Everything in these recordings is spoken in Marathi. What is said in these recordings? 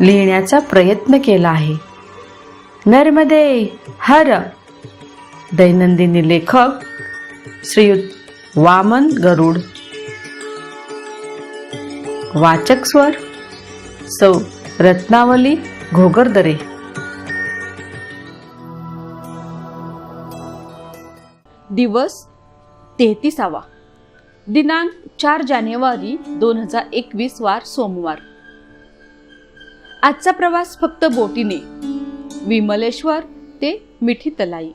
लिहिण्याचा प्रयत्न केला आहे. नर्मदे हर. दैनंदिनी लेखक श्रीयुत वामन गरुड. वाचक स्वर सौ रत्नावली घोगरदरे. दिवस तेहतीसावा. दिनांक चार जानेवारी दोन हजार एकवीस वार सोमवार. आजचा प्रवास फक्त बोटीने. विमलेश्वर ते मिठी तलाई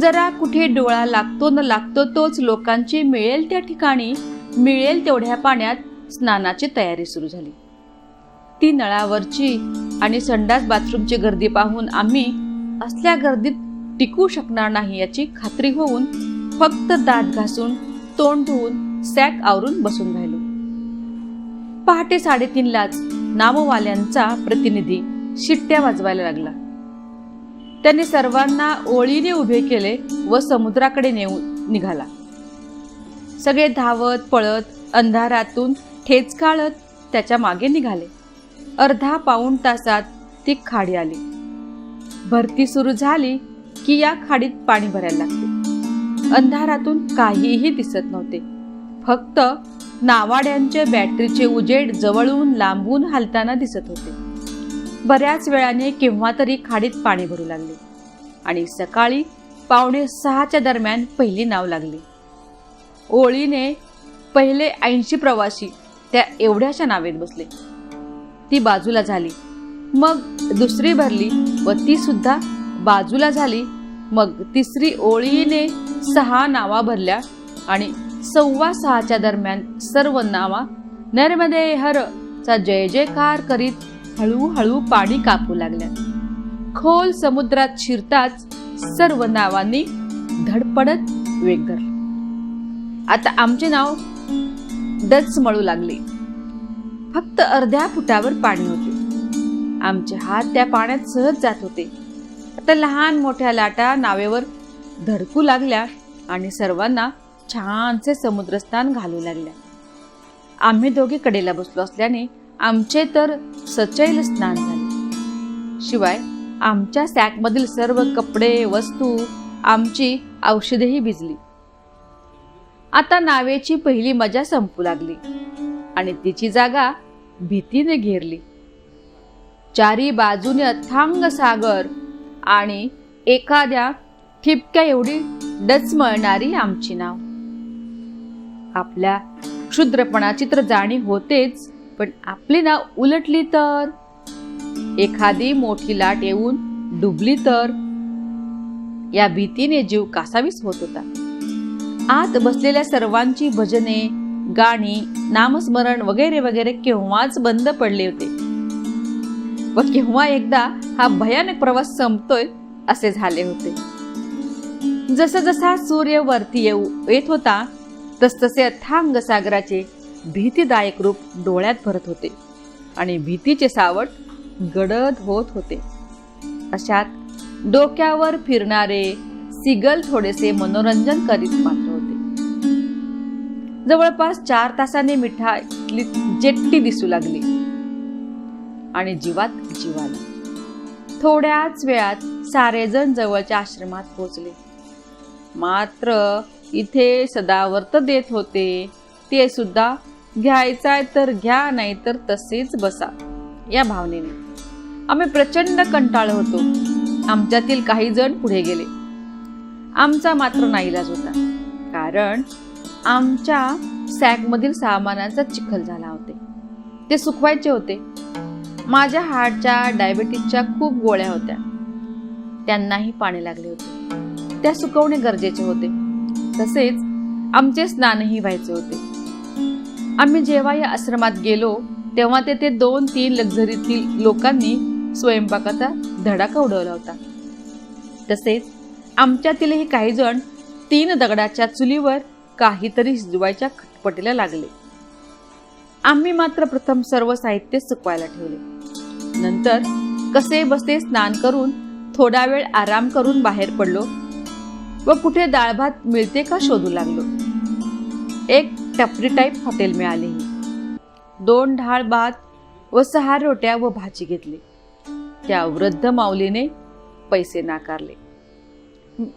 जरा कुठे डोळा लागतो न लागतो तोच लोकांची मिळेल त्या ठिकाणी मिळेल तेवढ्या पाण्यात स्नानाची तयारी सुरू झाली. ती नळावरची आणि संडास बाथरूमची गर्दी पाहून आम्ही असल्या गर्दीत टिकू शकणार नाही याची खात्री होऊन फक्त दात घासून तोंड धुवून सॅक आवरून बसून राहिलो. पहाटे साडेतीनलाच नामवाल्यांचा प्रतिनिधी शिट्ट्या वाजवायला लागला. त्यांनी सर्वांना ओळीने उभे केले व समुद्राकडे नेऊ निघाला. सगळे धावत पळत अंधारातून ठेच काढत त्याच्यामागे निघाले. अर्धा पाऊण तासात ती खाडी आली. भरती सुरू झाली की या खाडीत पाणी भरायला लागते. अंधारातून काहीही दिसत नव्हते. फक्त नावाड्यांचे बॅटरीचे उजेड जवळून लांबून हलताना दिसत होते. बऱ्याच वेळाने केव्हा तरी खाडीत पाणी भरू लागले आणि सकाळी पावणे सहाच्या दरम्यान पहिली नाव लागली. ओळीने पहिले ऐंशी प्रवासी त्या एवढ्याशा नावेत बसले. ती बाजूला झाली मग दुसरी भरली व ती सुद्धा बाजूला झाली मग तिसरी ओळीने सहा नावा भरल्या आणि सव्वा सहाच्या दरम्यान सर्व नावा नर्मदे हर चा जय जयकार करीत हळूहळू पाणी कापू लागल्या खोल समुद्रात शिरताच सर्व नावांनी धडपडत वेग धरला. आता आमचे नाव डच मळू लागले. फक्त अर्ध्या फुटावर पाणी होते. आमचे हात त्या पाण्यात सहज जात होते. आता लहान मोठ्या लाटा नावेवर धडकू लागल्या आणि सर्वांना छानसे समुद्रस्थान घालू लागल्या. आम्ही दोघे कडेला बसलो असल्याने आमचे तर सचैल स्नान झाले. शिवाय आमच्या सॅकमधील सर्व कपडे वस्तू आमची औषधेही भिजली. आता नावेची पहिली मजा संपू लागली आणि तिची जागा भीतीने घेरली. चारी बाजूने अथांग सागर आणि एखाद्या ठिपक्या एवढी डचमळणारी आमची नाव. आपल्या क्षुद्रपणाची तर जाणीव होतेच पण आपली नाव उलटली तर? एखादी मोठी लाट येऊन डुबली तर? या भीतीने जीव कासावीस होत होता. आत बसलेल्या सर्वांची भजने गाणी नामस्मरण वगैरे वगैरे केव्हाच बंद पडले होते. व केव्हा एकदा हा भयानक प्रवास संपतोय असे झाले होते. जसजसा जसा सूर्य वरती येऊ येत होता तसतसे अथांग सागराचे भीतीदायक रूप डोळ्यात भरत होते आणि भीतीचे सावट गडद होत होते. अशात डोक्यावर फिरणारे सिगल थोडेसे मनोरंजन करीत मात्र होते. जवळपास चार तासाने मिठाईतली जेट्टी दिसू लागली आणि जीवात जीवाला. थोड्याच वेळात सारेजण जवळच्या आश्रमात पोहोचले. मात्र इथे सदावर्त देत होते. ते सुद्धा घ्यायचाय तर घ्या नाही तर तसेच बसा. या भावनेने. आम्ही प्रचंड कंटाळ होतो. आमच्यातील काही जण पुढे गेले. आमचा मात्र नाईलाज होता. कारण आमच्या सॅकमधील सामानाचा चिखल झाला होते. ते सुकवायचे होते. माझ्या हार्टच्या डायबिटीसच्या खूप गोळ्या होत्या. त्यांनाही पाणी लागले होते. त्या सुकवणे गरजेचे होते. तसेच आमचे स्नानही व्हायचे होते. आम्ही जेव्हा या आश्रमात गेलो तेव्हा तेथे दोन तीन लक्झरीतील लोकांनी स्वयंपाकाचा धडाका उडवला होता. तसेच आमच्यातीलही काही जण तीन दगडाच्या चुलीवर काहीतरी शिजवायच्या खटपटीला लागले. आम्ही मात्र प्रथम सर्व साहित्य सुकवायला ठेवले. नंतर कसे बसे स्नान करून थोडा वेळ आराम करून बाहेर पडलो. व कुठे डाळ भात मिळते का शोधू लागलो. एक टपरी टाईप हॉटेल मिळाले. दोन ढाळ भात व सहा रोट्या व भाजी घेतली. त्या वृद्ध माऊलीने पैसे नाकारले.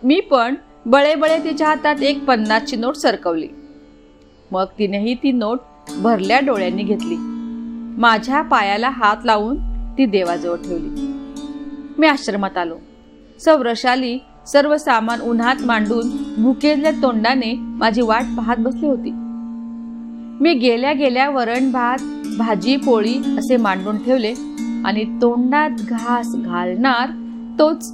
मी पण बळेबळे तिच्या हातात एक पन्नासची नोट सरकवली. मग तिनेही ती नोट भरल्या डोळ्यांनी घेतली. माझ्या पायाला हात लावून ती देवाजवळ ठेवली. मी आश्रमात आलो. सौरशाली सर्व सामान उन्हात मांडून भुकेल्या तोंडाने माझी वाट पाहत बसली होती. मी गेल्या गेल्या वरण भात भाजी पोळी असे मांडून ठेवले आणि तोंडात घास घालणार तोच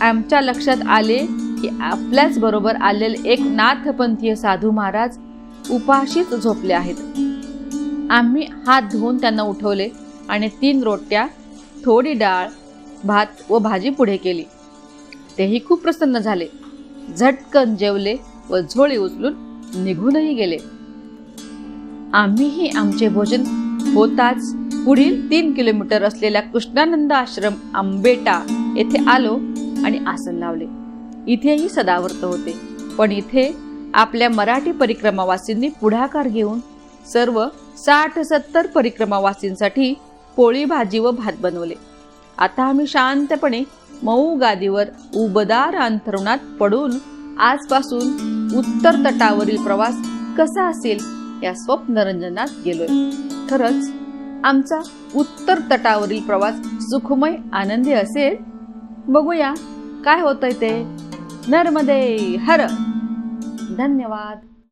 आमच्या लक्षात आले की आपल्याच बरोबर आलेले एक नाथपंथीय साधू महाराज उपाशीच झोपले आहेत. आम्ही हात धुवून त्यांना उठवले आणि तीन रोट्या थोडी डाळ भात व भाजी पुढे केली. तेही खूप प्रसन्न झाले. झटकन जेवले व झोळी उचलून निघूनही गेले. आम्हीही आमचे भोजन होताच पुढील तीन किलोमीटर असलेल्या कृष्णानंद आश्रम आंबेटा येथे आलो आणि आसन लावले. इथेही सदावर्त होते. पण इथे आपल्या मराठी परिक्रमावासींनी पुढाकार घेऊन सर्व साठ सत्तर परिक्रमावासींसाठी पोळी भाजी व भात बनवले. आता आम्ही शांतपणे मऊ गादीवर उबदार अंथरुणात पडून आजपासून उत्तर तटावरील प्रवास कसा असेल या स्वप्नरंजनात गेलोय. खरंच आमचा उत्तर तटावरील प्रवास सुखमय आनंदी असेल? बघूया काय होतंय ते. नर्मदे हर. धन्यवाद.